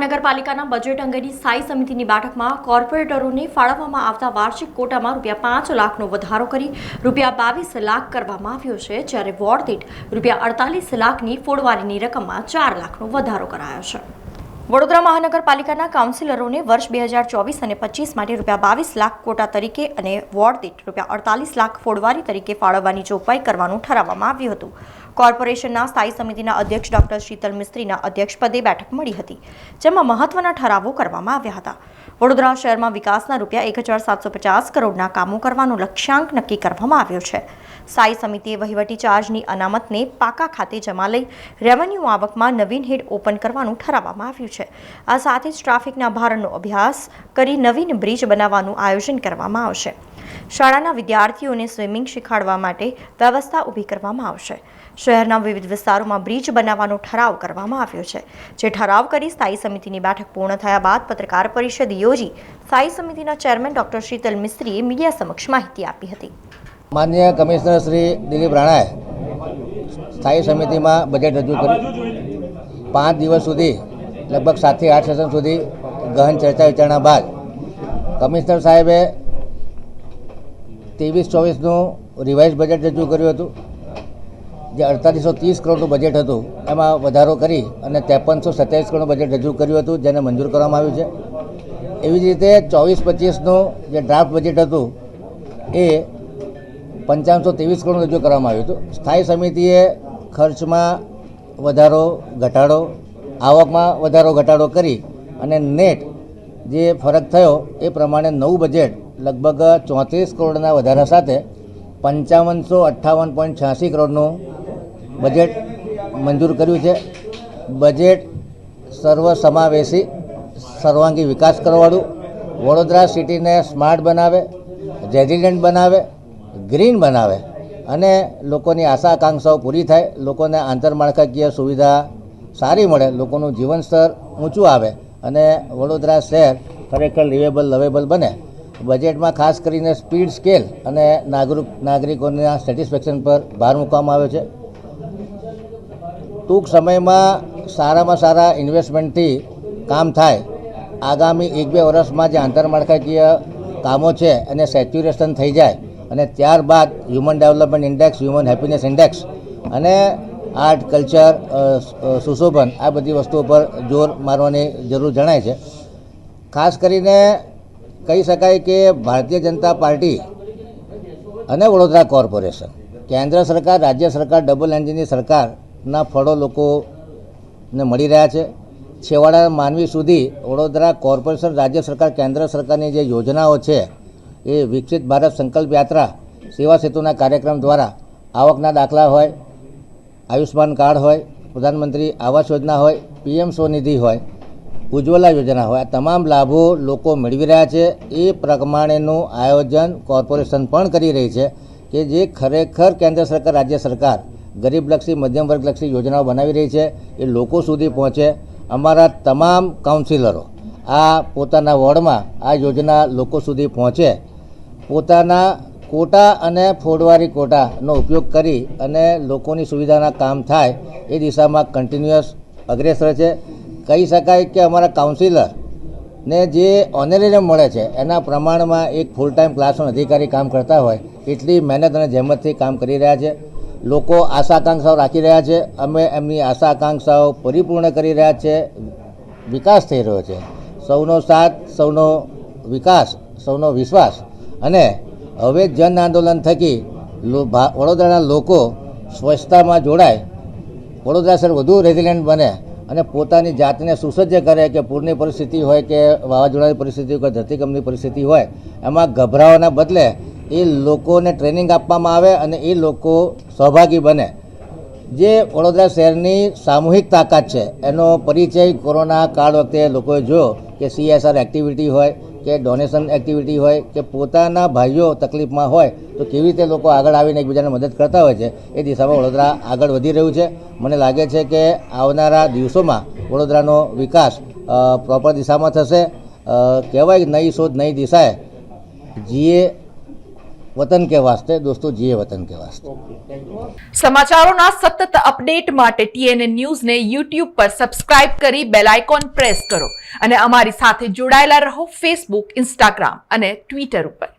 મહાનગરપાલિકાના બજેટ અંગેની સ્થાયી સમિતિની બેઠકમાં કોર્પોરેટરોને ફાળવવામાં આવતા વાર્ષિક કોટામાં રૂપિયા પાંચ લાખનો વધારો કરી રૂપિયા બાવીસ લાખ કરવામાં આવ્યો છે, જ્યારે વોર્ડ દીઠ રૂપિયા અડતાલીસ લાખની ફોડવારીની રકમમાં ચાર લાખનો વધારો કરાયો છે. વડોદરા મહાનગરપાલિકાના કાઉન્સિલરોને વર્ષ બે હજાર ચોવીસ અને પચીસ માટે રૂપિયા બાવીસ લાખ કોટા તરીકે અને વોર્ડ દીઠ રૂપિયા અડતાલીસ લાખ ફોડવારી તરીકે ફાળવવાની જોગવાઈ કરવાનું ઠરાવવામાં આવ્યું હતું. કોર્પોરેશનના સ્થાયી સમિતિના અધ્યક્ષ ડોક્ટર શીતલ મિસ્ત્રીના અધ્યક્ષપદે બેઠક મળી હતી, જેમાં મહત્વના ઠરાવો કરવામાં આવ્યા હતા. વડોદરા શહેરમાં વિકાસના રૂપિયા એક હજાર સાતસો પચાસ કરોડના કામો કરવાનો લક્ષ્યાંક નક્કી કરવામાં આવ્યો છે. સ્થાયી સમિતિએ વહીવટી ચાર્જની અનામતને પાકા ખાતે જમા લઈ રેવન્યુ આવકમાં નવીન હેડ ઓપન કરવાનું ઠરાવવામાં આવ્યું છે. આ સાથે જ ટ્રાફિકના ભારણનો અભ્યાસ કરી નવીન બ્રિજ બનાવવાનું આયોજન કરવામાં આવશે. શાળાના વિદ્યાર્થીઓને સ્વિમિંગ શીખાડવા માટે વ્યવસ્થા ઊભી કરવામાં આવશે. શહેરના વિવિધ વિસ્તારોમાં બ્રિજ બનાવવાનો ઠરાવ કરવામાં આવ્યો છે, જે ઠરાવ કરી સ્થાયી સમિતિની બેઠક પૂર્ણ થયા બાદ પત્રકાર પરિષદ યોજી સ્થાયી સમિતિના ચેરમેન ડોક્ટર શીતલ મિસ્ત્રીએ મીડિયા સમક્ષ માહિતી આપી હતી. માન્ય કમિશનર શ્રી દિલીપ રાણાએ સ્થાયી સમિતિમાં બજેટ રજૂ કર્યું. પાંચ દિવસ સુધી, લગભગ સાતથી આઠ સેશન સુધી ગહન ચર્ચા વિચારણા બાદ કમિશનર સાહેબે ત્રેવીસ, ચોવીસનું રિવાઇઝ બજેટ રજૂ કર્યું હતું. જે અડતાલીસો ત્રીસ કરોડનું બજેટ હતું, એમાં વધારો કરી અને ત્રેપનસો સત્યાવીસ કરોડનું બજેટ રજૂ કર્યું હતું, જેને મંજૂર કરવામાં આવ્યું છે. એવી જ રીતે ચોવીસ, પચીસનું જે ડ્રાફ્ટ બજેટ હતું, એ પંચાવનસો ત્રેવીસ કરોડ રજૂ કરવામાં આવ્યું હતું. સ્થાયી સમિતિએ ખર્ચમાં વધારો, ઘટાડો, આવકમાં વધારો, ઘટાડો કરી અને નેટ જે ફરક થયો એ પ્રમાણે નવું બજેટ લગભગ ચોત્રીસ કરોડના વધારા સાથે પંચાવનસો અઠ્ઠાવન પોઈન્ટ છ્યાસી કરોડનું બજેટ મંજૂર કર્યું છે. બજેટ સર્વસમાવેશી, સર્વાંગી વિકાસ કરવાવાળું વડોદરા સિટીને સ્માર્ટ બનાવે રેઝિડન્ટ બનાવે ગ્રીન બનાવે અને લોકોની આશા આકાંક્ષાઓ પૂરી થાય, લોકોને આંતરમાળખાકીય સુવિધા સારી મળે, લોકોનું જીવન સ્તર ઊંચું આવે અને વડોદરા શહેર ખરેખર લિવેબલ લવેબલ બને. બજેટમાં ખાસ કરીને સ્પીડ સ્કેલ અને નાગરિક નાગરિકોના સેટિસ્ફેક્શન પર ભાર મૂકવામાં આવ્યો છે. ટૂંક સમયમાં સારામાં સારા ઇન્વેસ્ટમેન્ટથી કામ થાય. આગામી એક બે વર્ષમાં જે આંતરમાળખાકીય કામો છે એને સેચ્યુરેશન થઈ જાય. અને ત્યારબાદ human development index human happiness index અને આર્ટ કલ્ચર સુશોભન આ બધી વસ્તુઓ પર જોર મારવાની જરૂર જણાય છે. ખાસ કરીને કહી શકાય કે ભારતીય જનતા પાર્ટી અને વડોદરા કોર્પોરેશન, કેન્દ્ર સરકાર, રાજ્ય સરકાર, ડબલ એન્જિનની સરકારના ફળો લોકોને મળી રહ્યા છે. છેવાડાના માનવી સુધી વડોદરા કોર્પોરેશન, રાજ્ય સરકાર, કેન્દ્ર સરકારની જે યોજનાઓ છે એ વિકસિત ભારત સંકલ્પ યાત્રા સેવા સેતુના કાર્યક્રમ દ્વારા આવકના દાખલા હોય આયુષ્માન કાર્ડ હોય, પ્રધાનમંત્રી આવાસ યોજના હોય, પીએમ સ્વનિધિ હોય, ઉજ્જવલા યોજના હોય, આ તમામ લાભો લોકો મેળવી રહ્યા છે. એ પ્રમાણેનું આયોજન કોર્પોરેશન પણ કરી રહી છે કે જે ખરેખર કેન્દ્ર સરકાર, રાજ્ય સરકાર, ગરીબલક્ષી મધ્યમ વર્ગલક્ષી યોજનાઓ બનાવી રહી છે. એ લોકો સુધી પહોંચે અમારા તમામ કાઉન્સિલરો. આ પોતાના વોર્ડમાં આ યોજના લોકો સુધી પહોંચે પોતાના કોટા અને ફોડવારી કોટાનો ઉપયોગ કરી અને લોકોની સુવિધાના કામ થાય એ દિશામાં કન્ટિન્યુઅસ અગ્રેસર છે. કહી શકાય કે અમારા કાઉન્સિલર ને જે ઓનરેરિયમ મળે છે, એના પ્રમાણમાં એક ફૂલ ટાઈમ ક્લાસનો અધિકારી કામ કરતા હોય, એટલી મહેનત અને જહેમતથી કામ કરી રહ્યા છે. લોકો આશા આકાંક્ષાઓ રાખી રહ્યા છે. અમે એમની આશા આકાંક્ષાઓ પરિપૂર્ણ કરી રહ્યા છે. વિકાસ થઈ રહ્યો છે. સૌનો સાથ, સૌનો વિકાસ, સૌનો વિશ્વાસ અને હવે જન આંદોલન થકી વડોદરાના લોકો સ્વચ્છતામાં જોડાય. વડોદરા શહેર વધુ રેઝિલિયન્ટ બને અને પોતાની જાતને સુસજ્જ કરે કે પૂરની પરિસ્થિતિ હોય કે વાવાઝોડાની પરિસ્થિતિ હોય કે ધરતીકંપની પરિસ્થિતિ હોય, એમાં ગભરાવાના બદલે એ લોકોને ટ્રેનિંગ આપવામાં આવે અને એ લોકો સહભાગી બને. જે વડોદરા શહેરની સામૂહિક તાકાત છે, એનો પરિચય કોરોના કાળ વખતે લોકોએ જોયો કે સીએસઆર એક્ટિવિટી હોય કે ડોનેશન એક્ટિવિટી હોય, કે પોતાના ભાઈઓ તકલીફમાં હોય, તો કેવી રીતે લોકો આગળ આવીને એકબીજાને મદદ કરતા હોય છે? એ દિશામાં વડોદરા આગળ વધી રહ્યું છે. મને લાગે છે કે આવનારા દિવસોમાં વડોદરાનો વિકાસ પ્રોપર દિશામાં થશે. કહેવાય નઈ શોધ નઈ દિશાએ. જીએ વતન કે વાસ્તે દોસ્તો જીએ વતન કે વાસ્તે સમાચારોના સતત અપડેટ માટે ટીએનએ ન્યૂઝને યુટ્યુબ પર સબસ્ક્રાઇબ કરી બેલ આઇકોન પ્રેસ કરો અને અમારી સાથે જોડાયેલા રહો ફેસબુક ઇન્સ્ટાગ્રામ અને ટ્વિટર ઉપર.